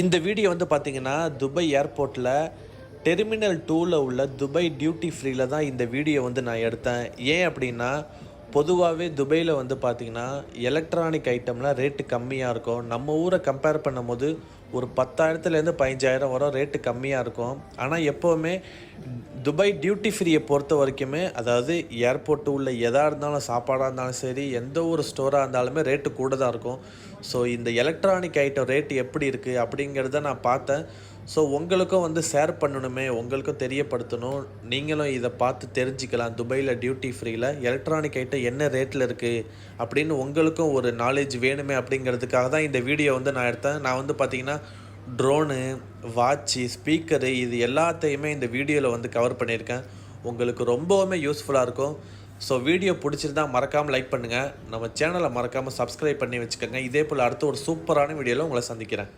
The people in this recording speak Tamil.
இந்த வீடியோ வந்து பார்த்தீங்கன்னா துபாய் ஏர்போர்ட்டில் டெர்மினல் டூவில் உள்ள துபாய் டியூட்டி ஃப்ரீயில் தான் இந்த வீடியோ வந்து நான் எடுத்தேன். ஏன் அப்படின்னா பொதுவாகவே துபாயில் வந்து பார்த்திங்கன்னா எலக்ட்ரானிக் ஐட்டம்லாம் ரேட்டு கம்மியாக இருக்கும். நம்ம ஊரை கம்பேர் பண்ணும்போது ஒரு பத்தாயிரத்துலேருந்து பதினஞ்சாயிரம் வரும் ரேட்டு கம்மியாக இருக்கும். ஆனால் எப்போவுமே துபாய் டியூட்டி ஃப்ரீயை பொறுத்த வரைக்குமே அதாவது ஏர்போர்ட்டு உள்ள எதாக இருந்தாலும் சாப்பாடாக இருந்தாலும் சரி எந்த ஒரு ஸ்டோராக இருந்தாலுமே ரேட்டு கூட தான் இருக்கும். ஸோ இந்த எலக்ட்ரானிக் ஐட்டம் ரேட்டு எப்படி இருக்குது அப்படிங்கிறத நான் பார்த்தேன். ஸோ உங்களுக்கும் வந்து ஷேர் பண்ணணுமே உங்களுக்கும் தெரியப்படுத்தணும். நீங்களும் இதை பார்த்து தெரிஞ்சுக்கலாம் துபாயில் டியூட்டி ஃப்ரீயில் எலக்ட்ரானிக் ஐட்டம் என்ன ரேட்டில் இருக்குது அப்படின்னு உங்களுக்கும் ஒரு நாலேஜ் வேணுமே அப்படிங்கிறதுக்காக தான் இந்த வீடியோ வந்து நான் எடுத்தேன். நான் வந்து பார்த்தீங்கன்னா ட்ரோனு வாட்சு ஸ்பீக்கரு இது எல்லாத்தையுமே இந்த வீடியோவில் வந்து கவர் பண்ணியிருக்கேன். உங்களுக்கு ரொம்பவுமே யூஸ்ஃபுல்லாக இருக்கும். ஸோ வீடியோ பிடிச்சிருந்தா மறக்காமல் லைக் பண்ணுங்கள் நம்ம சேனலை மறக்காமல் சப்ஸ்கிரைப் பண்ணி வச்சுக்கோங்க. இதே போல் அடுத்த ஒரு சூப்பரான வீடியோவில் உங்களை சந்திக்கிறேன்.